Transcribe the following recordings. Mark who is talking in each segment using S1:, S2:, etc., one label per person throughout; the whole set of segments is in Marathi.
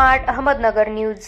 S1: Smart Ahmednagar news.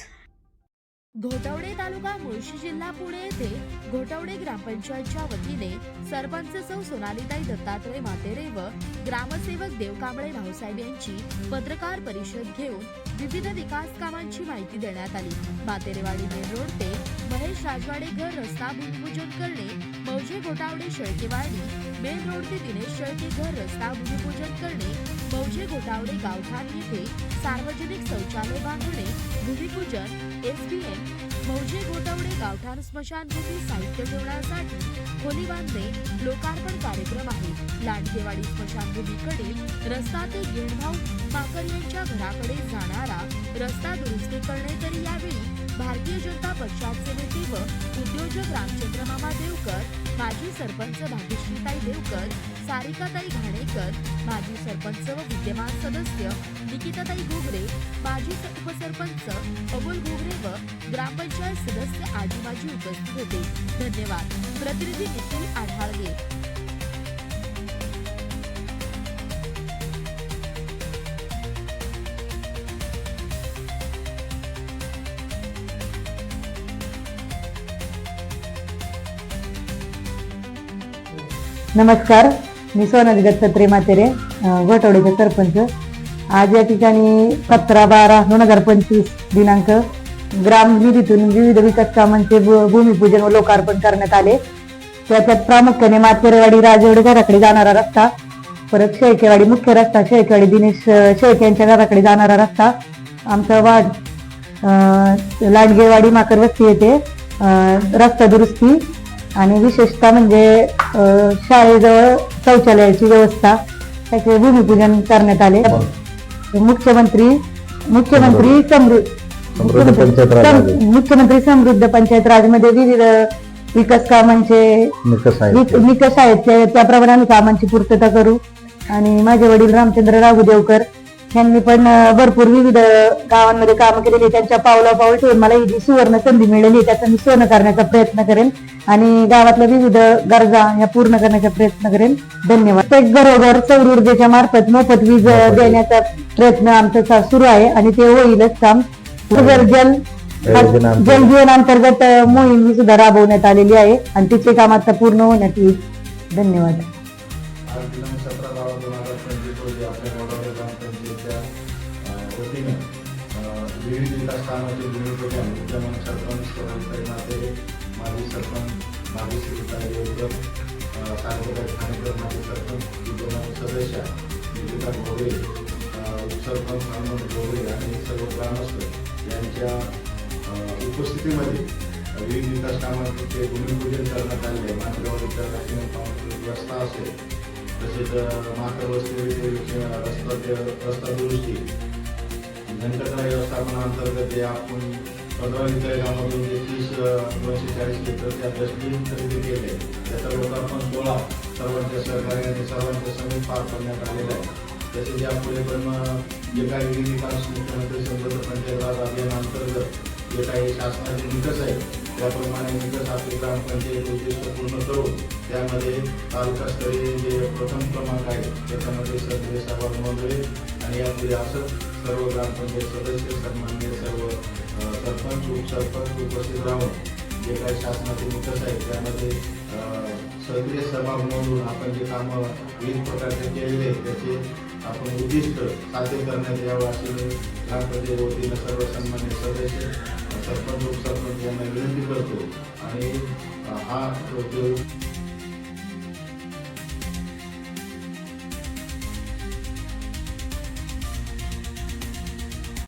S2: घोटवडे तालुका मुळशी जिल्हा पुणे येथे घोटवडे ग्रामपंचायतच्या वतीने सरपंच सौ सोनालीताई दत्तात्रय मातेरे व ग्रामसेवक देवकांबळे भाऊसाहेब यांची पत्रकार परिषद घेऊन विविध विकास कामांची माहिती देण्यात आली. बातेरेवाडी मेन रोड ते महेश राजवाडे घर रस्ता भूमिपूजन करणे मौजे घोटावडे शेळकेवाडी मेन रोड ते दिनेश शेळके घर रस्ता भूमिपूजन करणे मौजे घोटावडे गावठाण येथे सार्वजनिक शौचालय बांधणे भूमिपूजन एसबीएम मौजे घोटावडे गावठाण स्मशानभूमी साहित्य ठेवण्यासाठी खोली बांधणे लोकार्पण कार्यक्रम आहे. लांडगेवाडी स्मशानभूमीकडील रस्ता ते गिरणभाऊ माकर यांच्या घराकडे जाणारा रस्ता दुरुस्ती करणे तरी यावेळी भारतीय जनता पक्षाचे नेते व उद्योजक रामचंद्र मामा देवकर माजी सरपंच भाग्यश्रीताई देवकर सारिकाताई घाणेकर माजी सरपंच व विद्यमान सदस्य निकिताताई घोगरे माजी उपसरपंच अबुल घोगरे व ग्रामपंचायत सदस्य आजी माजी उपस्थित होते. धन्यवाद. प्रतिनिधी निखिल आढाळगे
S3: नमस्कार मी सोनाली दत्तात्रय मातेरे अं, घोटवडीचे सरपंच. आज या ठिकाणी सतरा बारा दोन हजार पंचवीस दिनांक ग्राम निधीतून विविध विकास कामांचे भू- भूमिपूजन व लोकार्पण करण्यात आले. त्याच्यात प्रामुख्याने मातेरेवाडी राजवडे घराकडे जाणारा रस्ता परत शेळकेवाडी मुख्य रस्ता शेळकेवाडी दिनेश शेळके यांच्या घराकडे जाणारा रस्ता आमचा वाढ लांडगेवाडी माकर वस्ती येथे रस्ता दुरुस्ती आणि विशेषतः म्हणजे शाळेजवळ शौचालयाची व्यवस्था त्याचे भूमिपूजन करण्यात आले. मुख्यमंत्री मुख्यमंत्री समृद्ध. मुख्यमंत्री समृद्ध पंचायत राजमध्ये विविध विकास कामांचे
S4: निकष आहे
S3: निक- निकष आहेत त्या- त्याप्रमाणे आम्ही कामांची पूर्तता करू. आणि माझे वडील रामचंद्र राघू देवकर यांनी पण भरपूर विविध गावांमध्ये कामं केलेली. त्यांच्या पावला पाऊल ठेवून मला ही जी सुवर्ण संधी मिळाली त्याचा मी सोनं करण्याचा प्रयत्न करेन आणि गावातल्या विविध गरजा या पूर्ण करण्याचा प्रयत्न करेन. धन्यवाद. प्रत्येक घरोघर सौर ऊर्जेच्या मार्फत मोफत वीज देण्याचा प्रयत्न आमचा सुरू आहे आणि ते होईलच काम. जल जल
S4: योजनेअंतर्गत.
S3: जल जीवन अंतर्गत मोहीम सुद्धा राबवण्यात आलेली आहे आणि तिचे काम आता पूर्ण होण्यात येईल. धन्यवाद.
S5: आज दिनांक सतरा बारा दोन हजार पंचवीस रोजी आपल्या गोदावरी ग्रामपंचायतच्या अं, वतीने विविध विकास कामाचे भूमिपूजन विद्यमान सरपंच नाते माजी सरपंच माजी श्रीताई देवकर अं, ठाणेकर माजी सरपंच विद्यमान सदस्य निकिता घोगरे उपसरपंच हनुमंत घोगरे आणि सर्व ग्रामस्थ यांच्या उपस्थितीमध्ये विविध विकास कामांचे भूमिपूजन करण्यात आले मात्र मांजगावच्या राखीव रस्ता असेल. तसेच माकर वस्ती रस्ता रस्ता दुरुस्ती. घनकचरा व्यवस्थापनाअंतर्गत जे आपण पंधरा लिटर गावामधून जे तीस दोनशे चाळीस लिटर त्या डस्टबिन खरेदी केले. त्याचा लोकार्पण सोहळा सर्वांच्या सहकार्याने सर्वांच्या समेत पार पाडण्यात आलेला आहे. तसेच यापुढे पण जे काही विविध विकास मुख्यमंत्री संबंध पंचायत राज अभियानाअंतर्गत जे काही शासनाचे निकष आहेत त्याप्रमाणे निकष आपली ग्रामपंचायत उद्दिष्ट पूर्ण करून त्यामध्ये तालुकास्तरीय जे प्रथम क्रमांक आहे त्याच्यामध्ये सगळे सहभाग नोंदले आणि यापुढे असं सर्व ग्रामपंचायत सदस्य सन्मान्य सर्व सरपंच उपसरपंच उपस्थित राहून जे काही शासनाचे निकष आहेत त्यामध्ये सक्रिय सहभाग नोंदवून आपण जे कामं विविध प्रकारचे केलेले आहेत त्याचे आपण उद्दिष्ट साध्य करण्यात यावं असे ग्रामपंचायत वतीनं सर्व सन्मान्य सदस्य सरपंच उपसरपंच यांना विनंती करतो. आणि हा जो